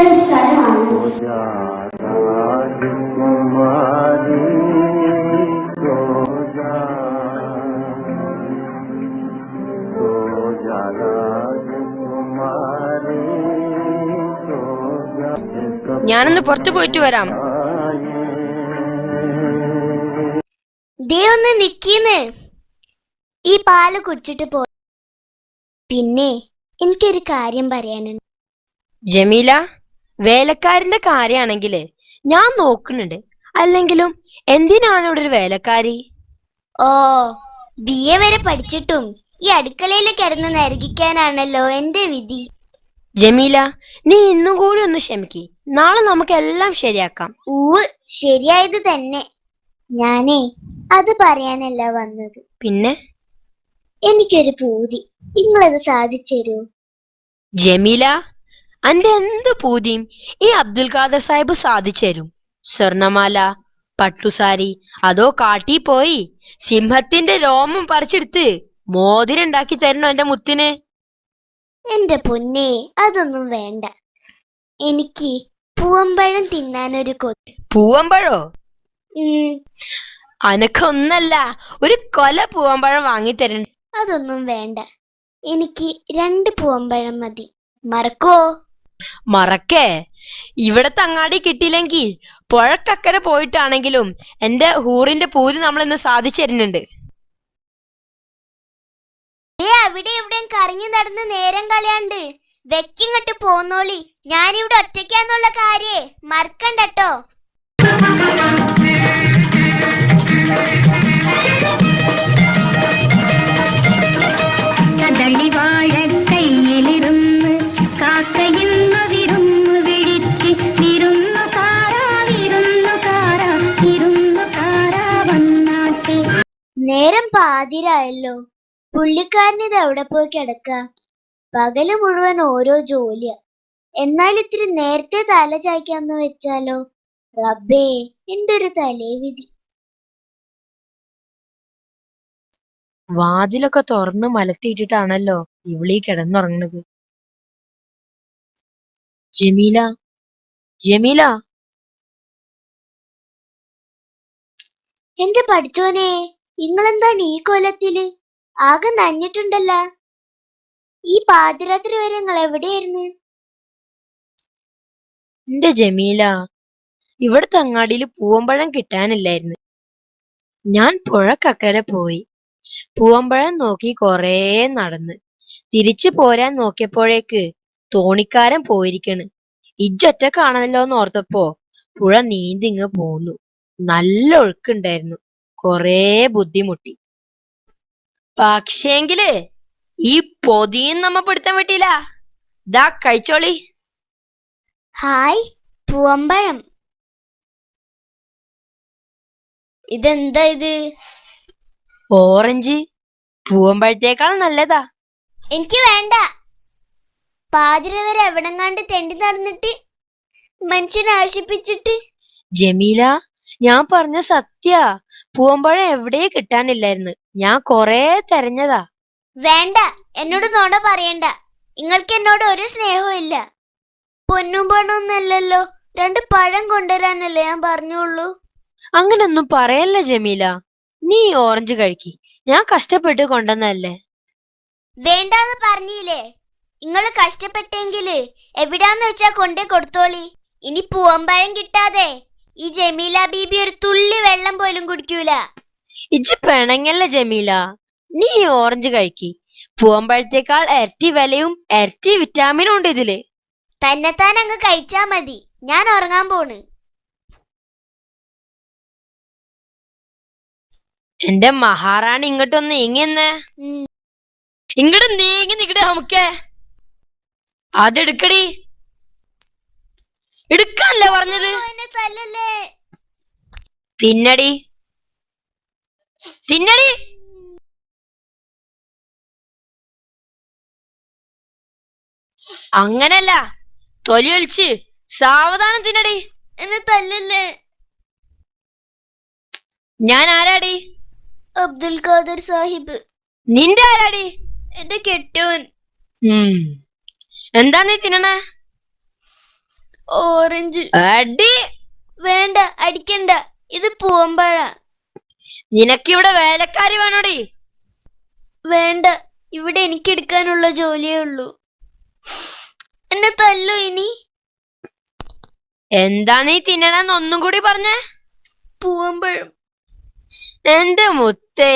സോജാ ഞാനൊന്ന് പുറത്തു പോയിട്ട് വരാം. ദേ ഒന്ന് നിക്കീന്ന്. ഈ പാൽ കുടിച്ചിട്ട് പോ. പിന്നെ എനിക്കൊരു കാര്യം പറയാനുണ്ട്. ജമീല? വേലക്കാരിന്റെ കാര്യമാണെങ്കിൽ ഞാൻ നോക്കുന്നുണ്ട്. അല്ലെങ്കിലും എന്തിനാണ് ഇവിടെ ഒരു വേലക്കാരി? ഓ ബി എ വരെ പഠിച്ചിട്ടും ഈ അടുക്കളയിൽ കിടന്ന് നരകിക്കാനാണല്ലോ എന്റെ വിധി. ജമീല നീ ഇന്നും കൂടി ഒന്ന് ക്ഷമിക്ക്. നാളെ നമുക്ക് എല്ലാം ശരിയാക്കാം. ഊവ് ശരിയായത് തന്നെ. ഞാനേ അത് പറയാനല്ല വന്നത്. പിന്നെ? എനിക്കൊരു പൂതി. നിങ്ങളത് സാധിച്ചു തരൂ ജമീല അന്റെ എന്ത് പൂതിയും ഈ അബ്ദുൽ ഖാദർ സാഹിബ് സാധിച്ചു തരും. സ്വർണമാല പട്ടുസാരി അതോ കാട്ടി പോയി സിംഹത്തിന്റെ രോമം പറിച്ചെടുത്ത് മോതിരം ഉണ്ടാക്കി തരണോ എന്റെ മുത്തിന്? എന്റെ പൊന്നെ അതൊന്നും വേണ്ട. എനിക്ക് പൂവമ്പഴം തിന്നാനൊരു കൊട്ട് പൂവമ്പഴോ അനക്കൊന്നല്ല ഒരു കൊല പൂവമ്പഴം വാങ്ങി വാങ്ങിത്തരണ്ട അതൊന്നും വേണ്ട. എനിക്ക് രണ്ട് പൂവമ്പഴം മതി. മറക്കോ? മറക്കേ. ഇവിടത്തെ അങ്ങാടി കിട്ടിയില്ലെങ്കിൽ പുഴക്കക്കരെ പോയിട്ടാണെങ്കിലും എന്റെ ഹൂറിന്റെ പൂതി നമ്മൾ ഇന്ന് സാധിച്ചു തരുന്നുണ്ട്. അവിടെ ഇവിടെ കറങ്ങി നടന്ന് നേരം കളയാണ്ട്. വെക്കിങ്ങട്ട് പോന്നോളി. ഞാനിവിടെ ഒറ്റയ്ക്കാന്നുള്ള കാര്യേ. മറക്കണ്ടട്ടോ പാതിരായല്ലോ. പുള്ളിക്കാരനിത് എവിടെ പോയി കിടക്ക? പകൽ മുഴുവൻ ഓരോ ജോലിയാ. എന്നാൽ ഇത്തിരി നേരത്തെ തല ചായ്ക്കാന്ന് വെച്ചാലോ? റബ്ബേ എന്റെ ഒരു തലേ വിധി വാതിലൊക്കെ തുറന്ന് മലത്തിയിട്ടിട്ടാണല്ലോ ഇവിളി കിടന്നുറങ്ങണത്. ജമീല ജമീല. എന്റെ പഠിച്ചോനെ. നിങ്ങളെന്താണ് ഈ കൊലത്തിൽ ആകെ നഞ്ഞിട്ടുണ്ടല്ല. ഈ പാതിരാത്രി വരെ നിങ്ങൾ എവിടെയായിരുന്നു? എന്റെ ജമീല. ഇവിടുത്തെ അങ്ങാടിയിൽ പൂവമ്പഴം കിട്ടാനില്ലായിരുന്നു. ഞാൻ പുഴക്കക്കരെ പോയി. പൂവമ്പഴം നോക്കി കൊറേ നടന്ന്. തിരിച്ചു പോരാൻ നോക്കിയപ്പോഴേക്ക് തോണിക്കാരൻ പോയിരിക്കണ്. ഇജ്ജൊറ്റക്കാണല്ലോ എന്ന് ഓർത്തപ്പോ പുഴ നീന്തിങ്ങ് പോന്നു. നല്ല ഒഴുക്കുണ്ടായിരുന്നു. കൊറേ ബുദ്ധിമുട്ടി. പക്ഷേങ്കിൽ ഈ പൊതിയും നമ്മ പിടുത്തം വിട്ടില്ല ദാ കഴിച്ചോളി. ഹായ് പൂവമ്പഴം ഇതെന്താ ഇത്? ഓറഞ്ച്. പൂവമ്പഴത്തേക്കാൾ നല്ലതാ. എനിക്ക് വേണ്ട. പാതിര വരെ എവിടെങ്ങാണ്ട് തെണ്ടി നടന്നിട്ട് മനുഷ്യനെ ആശിപ്പിച്ചിട്ട് ജമീല ഞാൻ പറഞ്ഞ സത്യാ. പൂവമ്പഴം എവിടെ കിട്ടാനില്ലായിരുന്നു. ഞാൻ കൊറേ തെരഞ്ഞതാ. വേണ്ട എന്നോട് നോട പറയണ്ട. നിങ്ങൾക്ക് എന്നോട് ഒരു സ്നേഹവും ഇല്ല. പൊന്നും പണമൊന്നല്ലല്ലോ രണ്ട് പഴം കൊണ്ടുവരാനല്ലേ ഞാൻ പറഞ്ഞുള്ളൂ. അങ്ങനൊന്നും പറയല്ല ജമീല. നീ ഓറഞ്ച് കഴിക്കി. ഞാൻ കഷ്ടപ്പെട്ട് കൊണ്ടുവന്നല്ലേ വേണ്ടാന്ന് പറഞ്ഞില്ലേ. നിങ്ങൾ കഷ്ടപ്പെട്ടെങ്കിൽ എവിടാന്ന് വെച്ചാ കൊണ്ടേ കൊടുത്തോളി. ഇനി പൂവമ്പഴം കിട്ടാതെ ഈ ജമീല ബീബി ഒരു തുള്ളി പോലും കുടിക്കൂല. ഇജ് പിണങ്ങല്ല ജമീല? നീ ഓറഞ്ച് കഴിക്കി. പൂവമ്പഴത്തേക്കാൾ ഇരട്ടി വിലയും ഇരട്ടി വിറ്റാമിനും ഉണ്ട് ഇതിൽ. തന്നെത്താൻ അങ്ങ് കഴിച്ചാ മതി. ഞാൻ ഉറങ്ങാൻ പോണ്. എന്റെ മഹാറാണി ഇങ്ങോട്ടൊന്ന് നീങ്ങിയെന്ന് ഉം. ഇങ്ങോട്ട് നീങ്ങി നിക്കടെ നമുക്കേ. അതെടുക്കടി എടുക്കാനല്ലേ പറഞ്ഞത്? തല്ലല്ലേ? തിന്നടി. അങ്ങനല്ല. തൊലി ഒലിച്ച് സാവധാനം തിന്നടി. എന്നെ തല്ലല്ലേ? ഞാൻ ആരാടി? അബ്ദുൽ ഖാദർ സാഹിബ്. നിന്റെ ആരാടി? എന്റെ കെട്ടോൻ. എന്താ നീ തിന്നണേ? ഓറഞ്ച്. അടി. വേണ്ട അടിക്കണ്ട. ഇത് പൂവമ്പഴ നിനക്കിവിടെ വേലക്കാരി വേണോടി. വേണ്ട ഇവിടെ എനിക്ക് എടുക്കാനുള്ള ജോലിയേ ഉള്ളൂ. എന്നെ തല്ലു ഇനി. എന്താണ് ഈ തിന്നണെന്ന് ഒന്നും കൂടി പറഞ്ഞേ? പൂവമ്പഴം എന്റെ മുത്തേ.